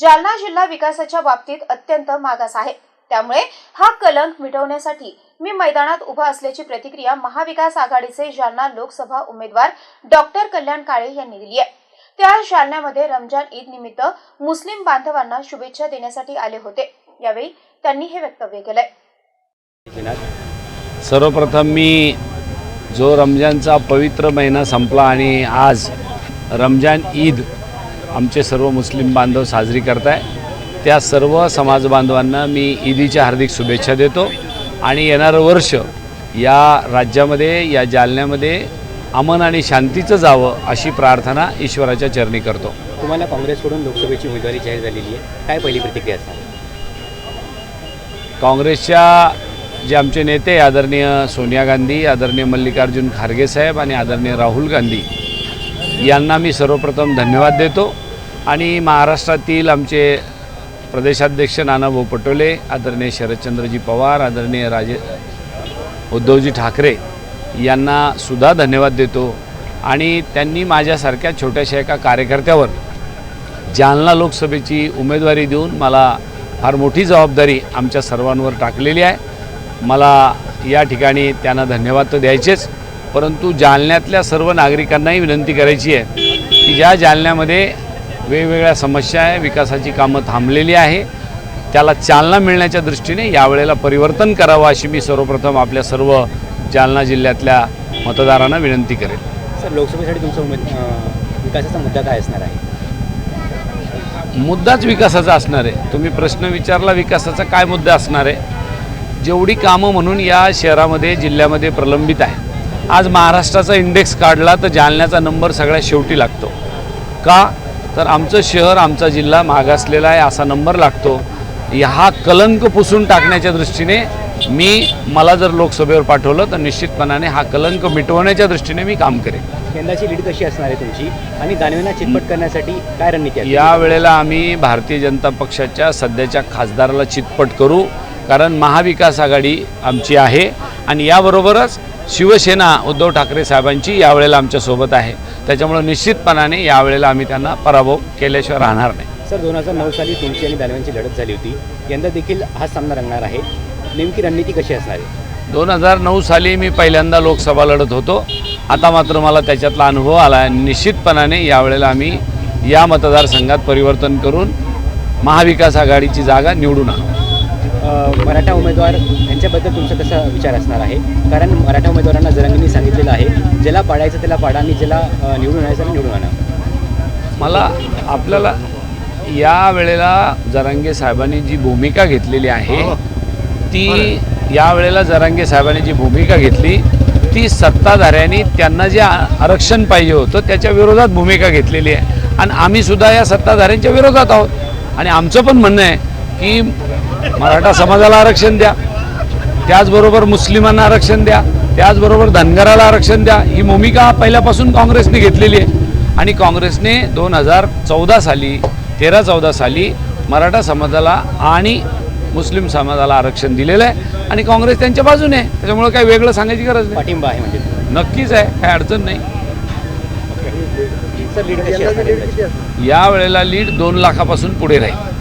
जालना जिल्हा विकासाच्या बाबतीत अत्यंत मागास आहे. त्यामुळे हा कलंक मिटवण्यासाठी मी मैदानात उभा असल्याची प्रतिक्रिया महाविकास आघाडीचे जालना लोकसभा उमेदवार डॉक्टर कल्याण काळे यांनी दिली आहे. ते आज जालन्यामध्ये रमजान ईद निमित्त मुस्लिम बांधवांना शुभेच्छा देण्यासाठी आले होते. यावेळी त्यांनी हे वक्तव्य केलंय. सर्वप्रथम मी जो रमजानचा पवित्र महिना संपला आणि आज रमजान ईद आमचे सर्व मुस्लिम बांधव साजरी करताय. त्या सर्व समाज बांधवांना मी ईदीच्या हार्दिक शुभेच्छा देतो. आणि येणारं वर्ष या राज्यामध्ये या जालन्यामध्ये अमन आणि शांतीचं जावं अशी प्रार्थना ईश्वराच्या चरणी करतो. तुम्हाला काँग्रेसकडून लोकसभेची उमेदवारी जाहीर झालेली आहे. काय पहिली प्रतिक्रिया असणार? काँग्रेसच्या जे आमचे नेते आदरणीय सोनिया गांधी आदरणीय मल्लिकार्जुन खारगे साहेब आणि आदरणीय राहुल गांधी यांना मी सर्वप्रथम धन्यवाद देतो. आणि महाराष्ट्रातील आमचे प्रदेशाध्यक्ष नानाभाऊ पटोले आदरणीय शरदचंद्रजी पवार आदरणीय राजे उद्धवजी ठाकरे यांना सुद्धा धन्यवाद देतो. आणि त्यांनी माझ्यासारख्या छोट्याशा एका कार्यकर्त्यावर जालना लोकसभेची उमेदवारी देऊन मला फार मोठी जबाबदारी आमच्या सर्वांवर टाकलेली आहे. मला या ठिकाणी त्यांना धन्यवाद तर द्यायचेच परंतु जालन्यातल्या सर्व नागरिकांनाही विनंती करायची आहे की ज्या जालन्यामध्ये वेगवेगळ्या समस्या आहे विकासाची कामं थांबलेली आहे. त्याला चालना मिळण्याच्या दृष्टीने यावेळेला परिवर्तन करावं अशी मी सर्वप्रथम आपल्या सर्व जालना जिल्ह्यातल्या मतदारांना विनंती करेन सर लोकसभेसाठी तुमचा उमेद विकासाचा मुद्दा काय असणार आहे? मुद्दाच विकासाचा असणार आहे. तुम्ही प्रश्न विचारला विकासाचा काय मुद्दा असणार आहे? जेवढी कामं म्हणून या शहरामध्ये जिल्ह्यामध्ये प्रलंबित आहे. आज महाराष्ट्राचा इंडेक्स काढला तर जालन्याचा नंबर सगळ्यात शेवटी लागतो. का? तर आमचं शहर आमचा जिल्हा मागासलेला आहे असा नंबर लागतो. हा कलंक पुसून टाकण्याच्या दृष्टीने मी मला जर लोकसभेवर पाठवलं तर निश्चितपणाने हा कलंक मिटवण्याच्या दृष्टीने मी काम करेन. यंदाची लीड कशी असणार आहे तुमची? आणि दानवेंना चितपट करण्यासाठी काय रणनीती या वेळेला आम्ही भारतीय जनता पक्षाच्या सध्याच्या खासदाराला चितपट करू कारण महाविकास आघाडी आमची आहे. आणि याबरोबरच शिवसेना उद्धव ठाकरे साहेबांची यावेळेला आमच्यासोबत आहे. त्याच्यामुळं निश्चितपणाने यावेळेला आम्ही त्यांना पराभव केल्याशिवाय राहणार नाही. सर दोन हजार नऊ साली तुमची आणि दानवेंची लढत झाली होती. यंदा देखील हा सामना रंगणार आहे. नेमकी रणनीती कशी असणार आहे? दोन हजार नऊ साली मी पहिल्यांदा लोकसभा लढत होतो. आता मात्र मला त्याच्यातला अनुभव आला आहे. निश्चितपणाने यावेळेला आम्ही या मतदारसंघात परिवर्तन करून महाविकास आघाडीची जागा निवडून आणू. मराठा उमेदवार यांच्याबद्दल तुमचा कसा विचार असणार आहे? कारण मराठा उमेदवारांना जरांगींनी सांगितलेलं आहे ज्याला पाडायचं त्याला पाडा आणि ज्याला निवडून आणायचं त्याला निवडून आणा. मला आपल्याला या वेळेला जरांगे साहेबांनी जी भूमिका घेतलेली आहे ती या वेळेला जरांगे साहेबांनी जी भूमिका घेतली ती सत्ताधाऱ्यांनी त्यांना जे आरक्षण पाहिजे होतं त्याच्या विरोधात भूमिका घेतलेली आहे. आणि आम्ही सुद्धा या सत्ताधाऱ्यांच्या विरोधात आहोत. आणि आमचं पण म्हणणं आहे की मराठा समाजाला आरक्षण द्या. त्याचबरोबर मुस्लिमांना आरक्षण द्या. त्याचबरोबर धनगराला आरक्षण द्या. ही भूमिका पहिल्यापासून काँग्रेसने घेतलेली आहे. आणि काँग्रेसने दोन हजार चौदा साली तेरा चौदा साली मराठा समाजाला आणि मुस्लिम समाजाला आरक्षण दिलेलं आहे. आणि काँग्रेस त्यांच्या बाजूने आहे. त्याच्यामुळे काही वेगळं सांगायची गरज नाही. पाठिंबा आहे म्हणजे. नक्कीच आहे. काही अडचण नाही? या वेळेला लीड दोन लाखापासून पुढे राहील.